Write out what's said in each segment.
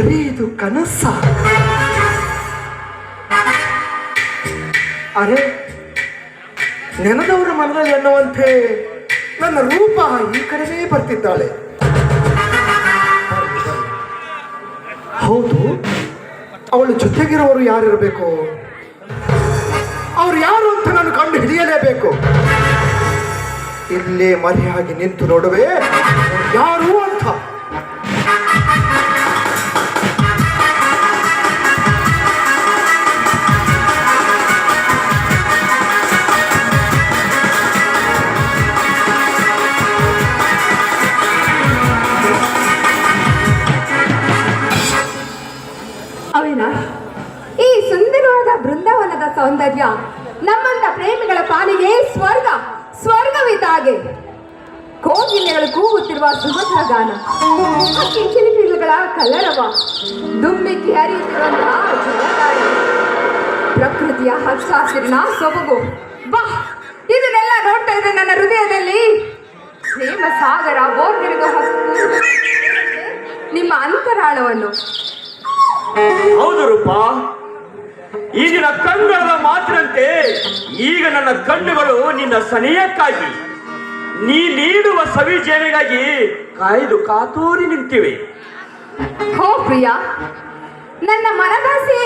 ಇದು ಕನಸ. ಅರೆ, ನೆನದವರ ಮನದಲ್ಲಿ ಅನ್ನುವಂತೆ ನನ್ನ ರೂಪ ಈ ಕಡೆನೇ ಬರ್ತಿದ್ದಾಳೆ. ಹೌದು, ಅವಳ ಜೊತೆಗಿರುವವರು ಯಾರಿರಬೇಕು? ಅವ್ರು ಯಾರು ಅಂತ ನಾನು ಕಂಡು ಹಿಡಿಯಲೇಬೇಕು? ಇಲ್ಲೇ ಮರೆಯಾಗಿ ನಿಂತು ನೋಡುವೆ, ಯಾರು ಅವಿನಾಶ್ ಈ ಸುಂದರವಾದ ಬೃಂದಾವನದ ಸೌಂದರ್ಯ, ನಮ್ಮಂತ ಪ್ರೇಮಿಗಳ ಪಾಲಿಗೆ ಸ್ವರ್ಗ ಸ್ವರ್ಗವಿದ್ದಾಗೆ ಕೋಗಿಲೆಗಳು ಕೂಗುತ್ತಿರುವ ಸುಭದ್ರ ಗಾನ, ಹಕ್ಕಿ ಚಿಲಿಪಿಲಿಗಳ ಕಲರವ ದುಮ್ಮಿಕ್ಕಿ ಹರಿಯುತ್ತಿರುವಂತಹ ಪ್ರಕೃತಿಯ ಹಸಿರಿನ ಸೊಬಗು, ಬಾ, ಇದನ್ನೆಲ್ಲ ನೋಡ್ತಾ ಇದ್ರೆ ನನ್ನ ಹೃದಯದಲ್ಲಿ ಪ್ರೇಮ ಸಾಗರ ಬೋರ್ಗಿರಿದು ಹಕ್ಕು ನಿಮ್ಮ ಅಂತರಾಳವನ್ನು ಹೌದು ರೂಪ ಈಗಿನ ಕಣ್ಣುಗಳ ಮಾತ್ರಂತೆ ಈಗ ನನ್ನ ಕಣ್ಣುಗಳು ನಿನ್ನ ಸನಿಯಕ್ಕಾಗಿ. ನೀ ನೀಡುವ ಸವಿ ಜೇನಿಗಾಗಿ ಕಾಯ್ದು ಕಾತೂರಿ ನಿಂತಿವೆ. ಹೋ ಪ್ರಿಯ, ನನ್ನ ಮನದಾಸೆ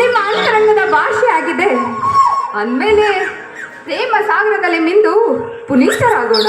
ನಿಮ್ಮ ಅಂತರಂಗದ ಭಾಷೆ ಆಗಿದೆ ಅಂದಮೇಲೆ, ಪ್ರೇಮ ಸಾಗರದಲ್ಲಿ ಮಿಂದು ಪುನೀತರಾಗೋಣ.